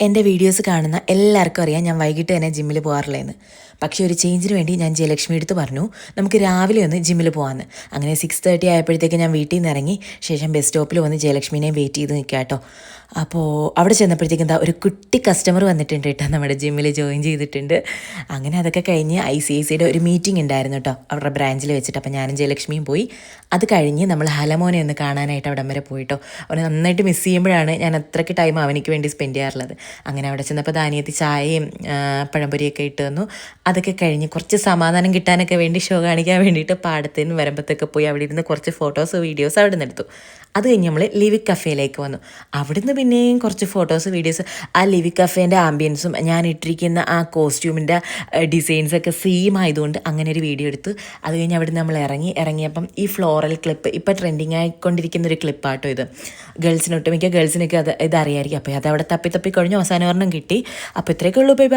എന്റെ വീഡിയോസ് കാണുന്ന എല്ലാവർക്കും അറിയാം ഞാൻ വൈകിട്ട് തന്നെ ജിമ്മിൽ പോകാറില്ലെന്ന് പക്ഷേ ഒരു ചേഞ്ചിന് വേണ്ടി ഞാൻ ജയലക്ഷ്മി എടുത്ത് പറഞ്ഞു നമുക്ക് രാവിലെ ഒന്ന് ജിമ്മിൽ പോകാമെന്ന് അങ്ങനെ സിക്സ് തേർട്ടി ആയപ്പോഴത്തേക്ക് ഞാൻ വീട്ടിൽ നിന്ന് ഇറങ്ങി ശേഷം ബസ് സ്റ്റോപ്പിൽ വന്ന് ജയലക്ഷ്മിനെ വെയിറ്റ് ചെയ്ത് നിൽക്കുക കേട്ടോ അപ്പോൾ അവിടെ ചെന്നപ്പോഴത്തേക്ക് എന്താ ഒരു കുട്ടി കസ്റ്റമർ വന്നിട്ടുണ്ട് കേട്ടോ നമ്മുടെ ജിമ്മിൽ ജോയിൻ ചെയ്തിട്ടുണ്ട്. അങ്ങനെ അതൊക്കെ കഴിഞ്ഞ് ഐ സി ഐ സിയുടെ ഒരു മീറ്റിംഗ് ഉണ്ടായിരുന്നു കേട്ടോ അവരുടെ ബ്രാഞ്ചിൽ വെച്ചിട്ട്. അപ്പോൾ ഞാനും ജയലക്ഷ്മിയും പോയി. അത് കഴിഞ്ഞ് നമ്മൾ ഹലമോനെ ഒന്ന് കാണാനായിട്ട് അവിടം വരെ പോയിട്ടോ. അവനെ നന്നായിട്ട് മിസ് ചെയ്യുമ്പോഴാണ് ഞാൻ അത്രയ്ക്ക് ടൈം അവനിക്ക് വേണ്ടി സ്പെൻഡ് ചെയ്യാറുള്ളത്. അങ്ങനെ അവിടെ ചെന്നപ്പോൾ ദാനിയത്തി ചായയും പഴംപൊരിയൊക്കെ ഇട്ട് തന്നു. അതൊക്കെ കഴിഞ്ഞ് കുറച്ച് സമാധാനം കിട്ടാനൊക്കെ വേണ്ടി ഷോ കാണിക്കാൻ വേണ്ടിയിട്ട് പാടത്തിന് വരമ്പത്തൊക്കെ പോയി അവിടെ ഇരുന്ന് കുറച്ച് ഫോട്ടോസ് വീഡിയോസ് അവിടെ നിന്ന് എടുത്തു. അത് കഴിഞ്ഞ് നമ്മൾ ലിവി കഫേയിലേക്ക് വന്നു. അവിടുന്ന് പിന്നെയും കുറച്ച് ഫോട്ടോസ് വീഡിയോസ് ആ ലിവി കഫേന്റെ ആംബിയൻസും ഞാൻ ഇട്ടിരിക്കുന്ന ആ കോസ്റ്റ്യൂമിന്റെ ഡിസൈൻസ് ഒക്കെ സെയിം ആയതുകൊണ്ട് അങ്ങനെ ഒരു വീഡിയോ എടുത്തു അത് കഴിഞ്ഞ് അവിടെ നമ്മൾ ഇറങ്ങി. ഇറങ്ങിയപ്പം ഈ ഫ്ലോറൽ ക്ലിപ്പ് ഇപ്പോൾ ട്രെൻഡിങ് ആയിക്കൊണ്ടിരിക്കുന്ന ഒരു ക്ലിപ്പാട്ടോ ഇത്. ഗേൾസിന് ഒട്ടുമിക്ക ഗേൾസിനൊക്കെ അത് ഇതറിയായിരിക്കും അപ്പോൾ അത് അവിടെ തപ്പി തപ്പി കഴിഞ്ഞു അവസാനം ഒരെണ്ണം കിട്ടി. അപ്പോൾ ഇത്രയൊക്കെ ഉള്ളൂ. ബൈ